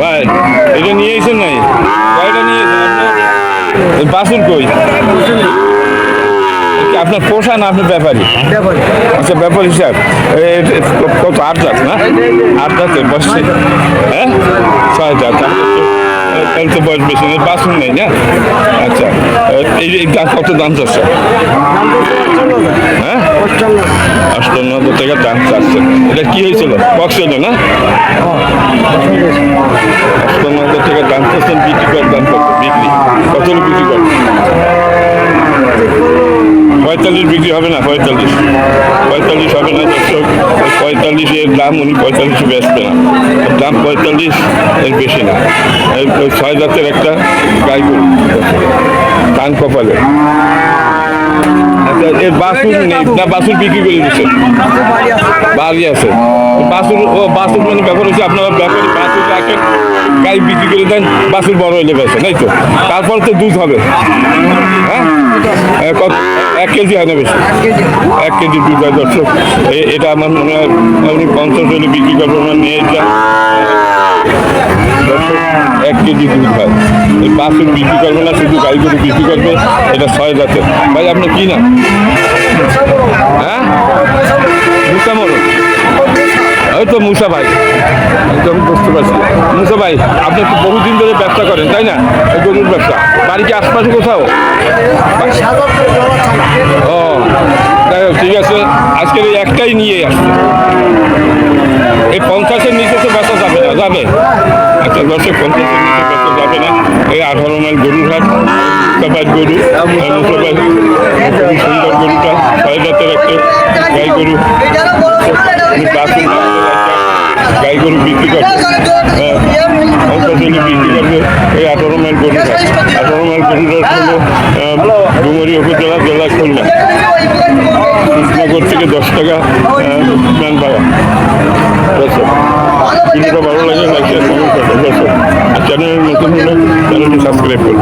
ভাই, এটা নিয়ে এসেছেন নাই? কয়টা নিয়ে এসেছেন কই? আপনার পোষা না আপনার ব্যাপারী? আচ্ছা ব্যাপার হিসাব কত আট জাত না? আট জাতের, বসছে। হ্যাঁ? ছয় জাত। তাহলে তো- বয়স বেশি নেই বাসুর নেই না? আচ্ছা এই কত দাম চাচ্ছে? হ্যাঁ? অষ্টান্ন হাজার টাকা দাম চাচ্ছে। এটা কি হয়েছিল? হলো না? অষ্টান্ন হাজার টাকা দাম চাচ্ছেন বিক্রি করার দাম বিক্রি। কত পঁয়তাল্লিশ বিক্রি হবে না, পঁয়তাল্লিশ। পঁয়তাল্লিশ হবে না ওই পঁয়তাল্লিশ এর দাম উনি পঁয়তাল্লিশে বেচবে না দাম পঁয়তাল্লিশ এর বেশি না। ছয় জাতের একটা গাই কান কপালে। আচ্ছা এর বাসুর নেই। না বাসুর বিক্রি করে দিচ্ছে। বাড়ি আছে। বাসুর ও বাসুর মানে ব্যাপার হচ্ছে আপনারা ব্যাপারে বাসুর রাখেন গাই বিক্রি করে দেন বাসুর বড় হইলে বেছে তাই তো? তারপর তো দুধ হবে। হ্যাঁ? এক কেজি হয় না বেশি? এক কেজি। দুধ হয় দর্শক। এটা আমার মনে হয় আপনি পঞ্চাশ হলে বিক্রি করবেন না নিয়ে যান এক কেজি দুধ হয়। এই বিক্রি করবে না শুধু গাড়ি করে বিক্রি করবে এটা ছয় জাতের। ভাই আপনার কি না মুসা ভাই। একদম বুঝতে পারছি। মুসা ভাই আপনি তো বহুদিন ধরে ব্যবসা করেন তাই না? এই গরুর ব্যবসা। বাড়ি কি আশপাশে কোথাও? ও যাই হোক ঠিক আছে। আজকের এই একটাই নিয়ে আসছে। এই পঞ্চাশের নিচে তো বেচা যাবে না যাবে। আচ্ছা দর্শক পঞ্চাশের নিচে বেচা যাবে না। এই আঠারো মাইল গরুর হাট মুসাবাদ গরু মুসাবাদ খুবই সুন্দর গরুটা ছয় জাতের একটা গাই গরু। গরু বিক্রি করবে। হ্যাঁ হলে বিক্রি করবে। এই আঠারো মাইল গরুটা আঠারো মাইল গরুটা হলো ডুমুরি উপজেলা জেলা খুলনা। কৃষ্ণনগর থেকে দশ টাকা ম্যান পাওয়া ভিডিওটা ভালো লাগে লাইক চ্যানেল নতুন হলে চ্যানেলটি সাবস্ক্রাইব করুন